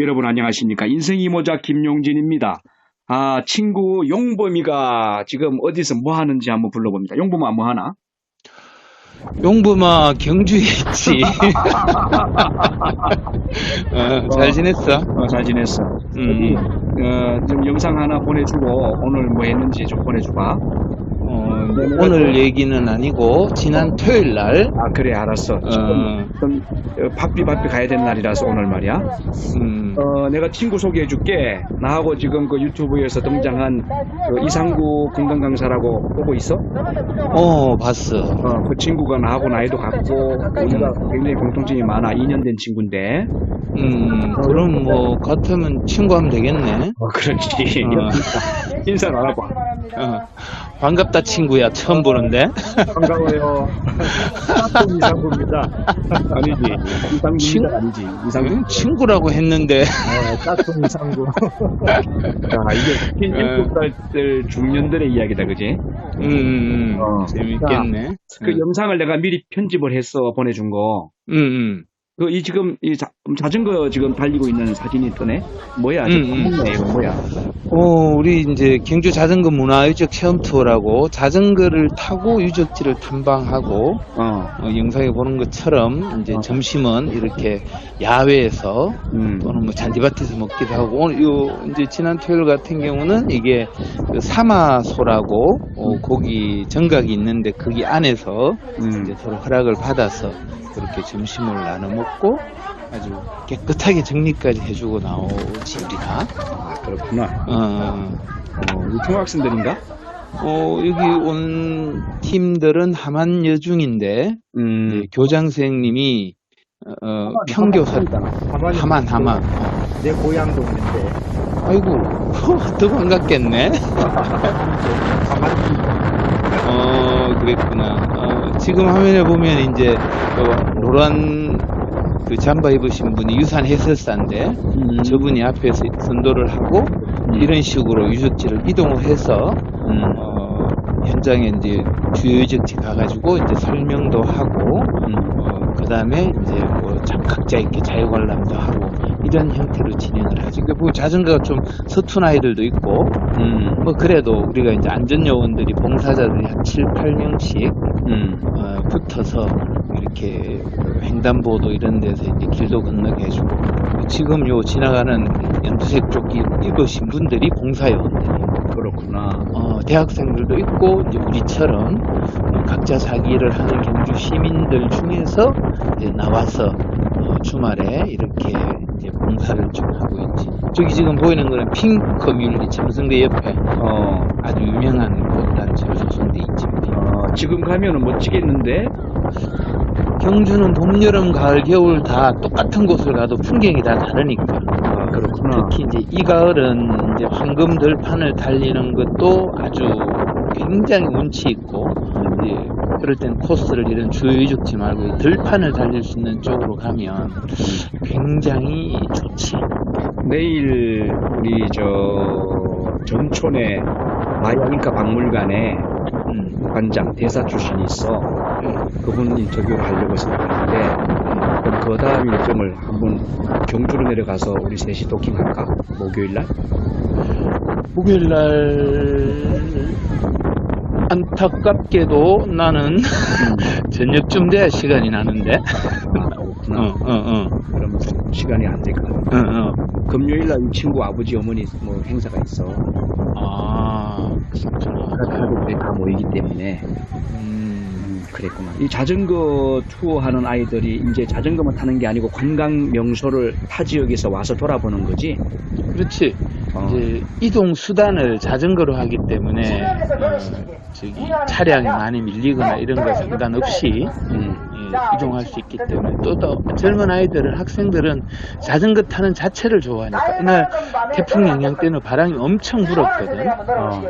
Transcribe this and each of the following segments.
여러분 안녕하십니까. 인생이모자 김용진입니다. 아, 친구 용범이가 지금 어디서 뭐 하는지 한번 불러봅니다. 용범아 뭐 하나? 용부마 경주에 있지. 어, 잘 지냈어? 어, 잘 지냈어. 음, 어, 좀 영상 하나 보내주고 오늘 뭐 했는지 좀 보내줘봐. 어, 오늘 얘기는 아니고 지난 토요일 날 아 그래 알았어. 어. 좀 어, 바삐 바삐 가야 되는 날이라서 오늘 말이야. 음, 어, 내가 친구 소개해줄게. 나하고 지금 그 유튜브에서 등장한 그 이상구 건강 강사라고 보고 있어? 어 봤어. 어, 그 친구가 나하고 나이도 같고 우리가 굉장히 공통점이 많아. 2년 된 친구인데. 음, 그럼 뭐 같으면 친구하면 되겠네. 어, 그렇지. 어. 인사 나눠봐. 어, 반갑다 친구야 처음 보는데. 반가워요. 짝꿍 이상구입니다. 아니지. 이상구입니다. 친- 아니지. 이상구. 음, 친구라고 했는데. 어, 짝꿍 이상구. 야, 이게 어. 7살들 중년들의 이야기다, 그지? 음, 음, 음, 어. 재밌겠네. 그 음, 영상을 내가 미리 편집을 했어, 보내준 거. 음, 음. 그, 이 지금, 이 자, 자전거 지금 달리고 있는 사진이 뜨네? 뭐야, 음, 음. 뭐야? 어, 우리 이제 경주 자전거 문화 유적 체험 투어라고 자전거를 타고 유적지를 탐방하고 어, 어, 영상에 보는 것처럼 이제 어. 점심은 이렇게 야외에서 음. 또는 뭐 잔디밭에서 먹기도 하고 오늘 요 이제 지난 토요일 같은 경우는 이게 그 사마소라고 어, 거기 정각이 있는데 거기 안에서 음. 이제 서로 허락을 받아서 그렇게 점심을 나눠 먹고 아주 깨끗하게 정리까지 해주고 나오지 우리가 아, 그렇구나. 어, 어, 우리 중학생들인가? 어, 여기 온 팀들은 하만 여중인데 음. 이제 교장 선생님이 어, 평교사 하만 하만 내 고향 동네인데. 아이고 더 반갑겠네 어 그랬구나 어, 지금 화면에 보면 이제 그 노란 그 잠바 입으신 분이 유산 해설사인데 음. 저분이 앞에서 선도를 하고 이런 식으로 유적지를 이동을 해서 음. 어, 현장에 이제 주요 유적지 가가지고 이제 설명도 하고 음. 어, 그 다음에 이제 뭐 자- 각자 이렇게 자유관람도 하고 이런 형태로 진행을 하죠. 그뭐 자전거가 좀 서툰 아이들도 있고 음. 뭐 그래도 우리가 이제 안전요원들이 봉사자들이 한 7, 8명씩 음. 어, 붙어서 이렇게 횡단보도 이런 데서 이제 길도 건너게 해주고 지금 요 지나가는 연두색 조끼 입으신 분들이 봉사요원들이에요. 그렇구나. 어, 대학생들도 있고 이제 우리처럼 어, 각자 자기 일을 하는 경주 시민들 중에서 이제 나와서 어, 주말에 이렇게 이제 봉사를 좀 하고 있지. 저기 지금 보이는 거는 핑 커뮤니티 첨성대 옆에 어, 아주 유명한 그 단체로 조성돼 있지. 어, 지금 가면은 멋지겠는데? 경주는 봄, 여름, 가을, 겨울 다 똑같은 곳을 가도 풍경이 다 다르니까. 아, 그렇구나. 특히 이제 이 가을은 이제 황금 들판을 달리는 것도 아주 굉장히 운치 있고 이제 그럴 땐 코스를 이런 주요 유적지 말고 이 들판을 달릴 수 있는 쪽으로 가면 굉장히 좋지. 내일 우리 저 전촌의 마야인카 박물관에 음, 관장 대사 출신이 있어. 음. 그분 인터뷰를 하려고 생각하는데 그럼 그 다음 일정을 한번 경주로 내려가서 우리 셋이 도킹할까? 목요일 날? 목요일 날 안타깝게도 나는 저녁쯤 돼야 시간이 나는데. 아, 어, 그렇구나. 어, 어, 그럼 시간이 안될것 같아. 어, 어. 금요일 날 이 친구 아버지 어머니 뭐 행사가 있어. 아, 그렇구나. 가족들이 다 모이기 때문에 음, 음, 그랬구나. 이 자전거 투어 하는 아이들이 이제 자전거만 타는 게 아니고 관광 명소를 타 지역에서 와서 돌아보는 거지. 그렇지. 어. 이제 이동 수단을 자전거로 하기 때문에 어, 저기 차량이 많이 밀리거나 이런 거 상관없이 음. 예, 이동할 수 있기 때문에 또, 더 젊은 아이들은 학생들은 자전거 타는 자체를 좋아하니까 이날 태풍 영향 때는 바람이 엄청 불었거든. 어.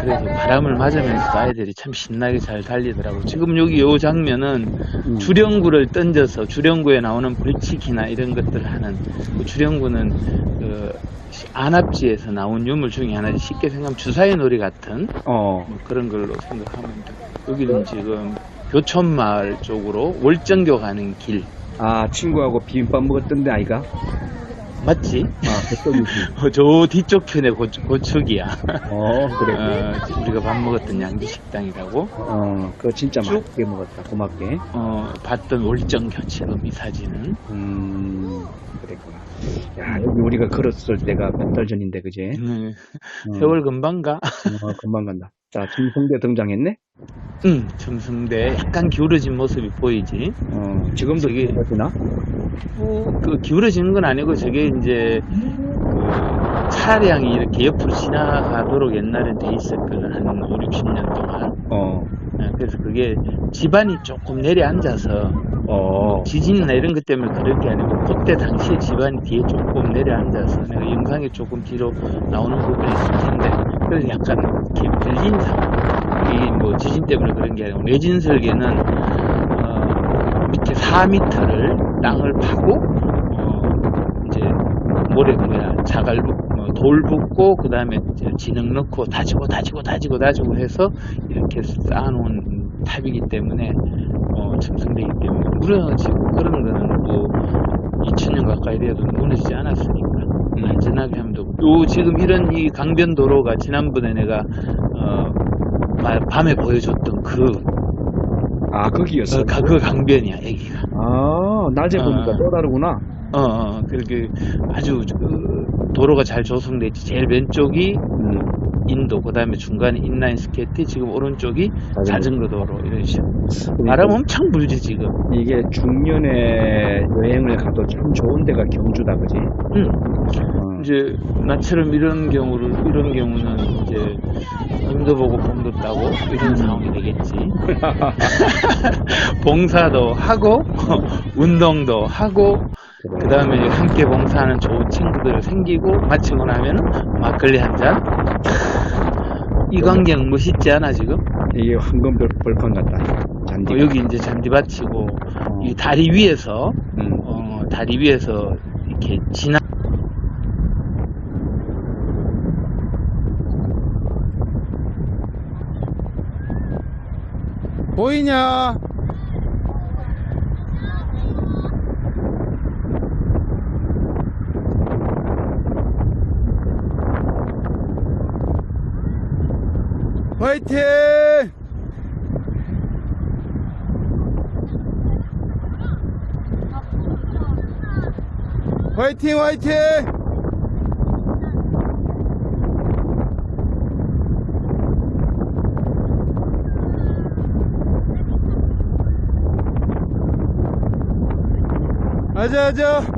그래서 바람을 맞으면서 아이들이 참 신나게 잘 달리더라고. 지금 여기 요 장면은 음. 주령구를 던져서 주령구에 나오는 벌칙이나 이런 것들을 하는 그 주령구는 그 안압지에서 나온 유물 중에 하나지 쉽게 생각하면 주사위 놀이 같은 어. 뭐 그런 걸로 생각하면 돼. 여기는 지금 교촌마을 쪽으로 월정교 가는 길. 아 친구하고 비빔밥 먹었던데 아이가? 맞지? 아. 어, 저 뒤쪽 편에 고추, 고축이야. 어, 그래. 어, 우리가 밥 먹었던 양지 식당이라고. 어, 그거 진짜 쭉. 맛있게 먹었다. 고맙게. 어, 봤던 월정 교체금 이 사진은. 음, 그랬구나. 야, 여기 우리가 걸었을 때가 몇 달 전인데, 그지? 음, 어, 세월 금방 가. 어, 금방 간다. 자, 김성대 등장했네? 응, 첨승대 약간 기울어진 모습이 보이지. 어, 지금도 저기- 기울어지나? 뭐, 그 기울어지는 건 아니고 저게 이제 그 차량이 이렇게 옆으로 지나가도록 옛날엔 돼 있었거든. 한 5, 60년 동안. 어, 예, 그래서 그게 집안이 조금 내려앉아서 어, 지진이나 이런 것 때문에 그런 게 아니고 그때 당시에 집안이 뒤에 조금 내려앉아서 내가 영상에 조금 뒤로 나오는 부분이 있을 텐데 그래서 약간 이렇게 들린 상황. 이뭐 지진 때문에 그런 게 아니고 내진 설계는 어, 밑에 4m를 땅을 파고 어, 이제 모래 뭐야 자갈 붓- 뭐, 돌 붓고 그 다음에 진흙 넣고 다지고 다지고 다지고 다지고 해서 이렇게 쌓아놓은 탑이기 때문에 어, 첨성되기 때문에 무너지고 그런 거는 뭐 2000년 가까이 돼도 무너지지 않았으니까 안전하게 하면 되고 요 지금 이런 이 강변 도로가 지난번에 내가 어, 마- 밤에 보여줬던 그, 아, 거기였어. 어, 가- 그 강변이야 여기가 아, 낮에 어. 보니까 또 다르구나. 어, 어 그렇게 아주 그 도로가 잘 조성돼 있지. 제일 왼쪽이 음, 인도 그 다음에 중간에 인라인 스케이트 지금 오른쪽이 자전거 도로 이런 식으로. 그러니까 바람 엄청 불지 지금. 이게 중년에 여행을 가도 참 좋은 데가 경주다, 그지? 응. 어, 이제 나처럼 이런 경우를 이런 경우는 이제 눈도 보고 봄도 따고 이런 상황이 되겠지. 봉사도 하고 운동도 하고 그 다음에 함께 봉사하는 좋은 친구들 생기고 마치고 나면은 막걸리 한 잔. 이 광경 멋있지 않아 지금? 이게 황금 벌- 벌판 같다. 잔디. 어, 여기 이제 잔디밭이고 어, 이 다리 위에서 음. 어, 다리 위에서 이렇게 지나 보이냐? 화이팅! 화이팅 화이팅! 아자 아자